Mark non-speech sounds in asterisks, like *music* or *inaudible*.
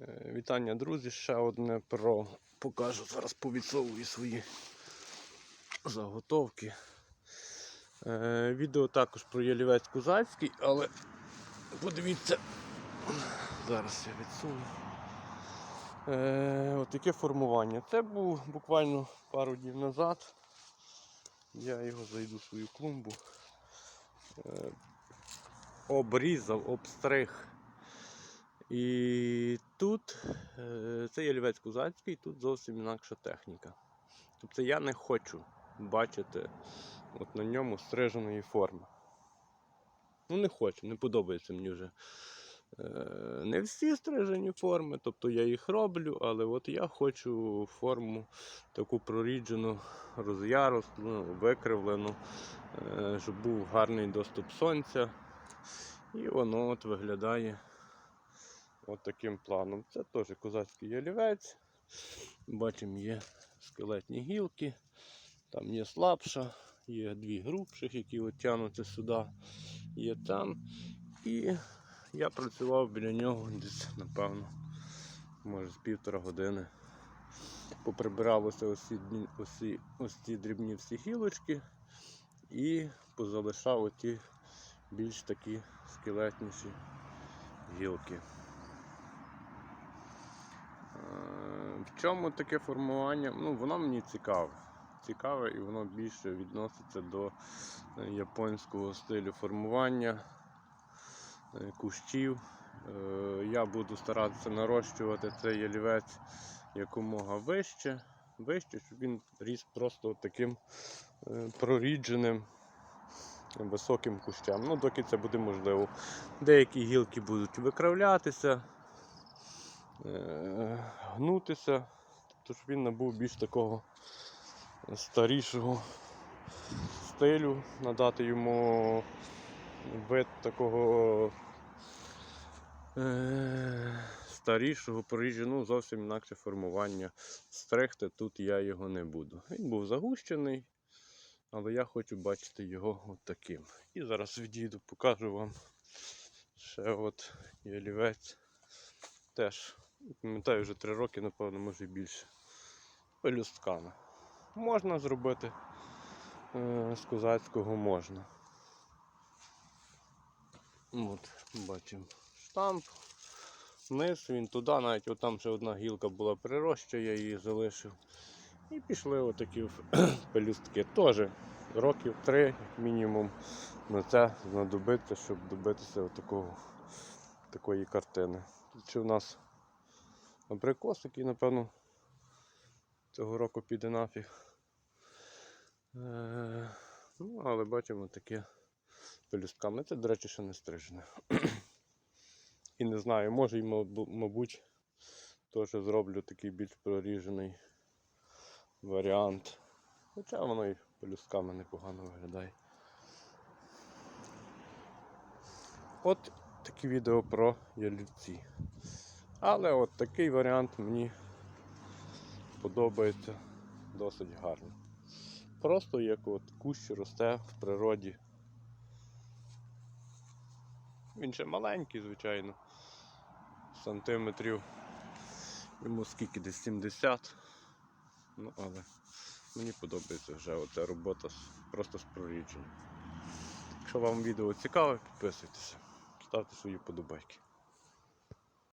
Е, Вітання, друзі. Ще одне про покажу. Зараз повідсовую свої заготовки. Е, Відео також про ялівець козацький, але подивіться, зараз я відсуну. Е, от таке формування. Це був буквально пару днів назад. Я його зайду в свою клумбу. Обрізав, обстриг. І тут е, це ялівець козацький, тут зовсім інакша техніка. Тобто я не хочу бачити от на ньому стриженої форми. Ну, не хочу, не подобається мені вже. Е, Не всі стрижені форми, тобто я їх роблю, але от я хочу форму таку проріджену, роз'яростну, викривлену, е, щоб був гарний доступ сонця. І воно от виглядає от таким планом. Це теж козацький ялівець. Бачимо, є скелетні гілки, там є слабша, є дві грубших, які тягнуться сюди, є там. І я працював біля нього десь, напевно, може з півтора години. Поприбирав ось ці, ось ці, ці дрібні всі гілочки і позалишав оті більш такі скелетніші гілки. В чому таке формування? Ну, воно мені цікаве. Цікаве і воно більше відноситься до е, японського стилю формування е, кущів. Е, Я буду старатися нарощувати цей ялівець якомога вище, вище, щоб він ріс просто таким прорідженим високим кущам. Ну, доки це буде можливо. Деякі гілки будуть викравлятися, гнутися, тобто щоб він набув більш такого старішого стилю, надати йому вид такого е, старішого прорідженого, ну, зовсім інакше формування. Стригти тут я його не буду. Він був загущений, але я хочу бачити його таким. І зараз відійду, покажу вам ще от ялівець. Теж, пам'ятаю, вже три роки, напевно, може і більше. Пелюстками. Можна зробити е, з козацького можна. От, бачимо штамп. Вниз він туди, навіть отам ще одна гілка була прироща, я її залишив. І пішли отакі *clears throat* пелюстки. Теж років три мінімум на це знадобиться, щоб добитися отакого, такої картини. Ще в нас абрикос, який, напевно, цього року піде нафіг. Е, ну, але бачимо таке пелюстками. Це, до речі, ще не стрижене. *clears throat* І не знаю, може, і, мабуть, теж зроблю такий більш проріжений варіант. Хоча воно і пелюстками непогано виглядає. От такі відео про ялівці. Але от такий варіант мені подобається досить гарно. Просто як от кущ росте в природі. Він ще маленький, звичайно. Сантиметрів. Йому скільки десь 70. Ну, але мені подобається вже оця робота просто з прорідженням. Якщо вам відео цікаве, підписуйтеся, ставте свої подобайки.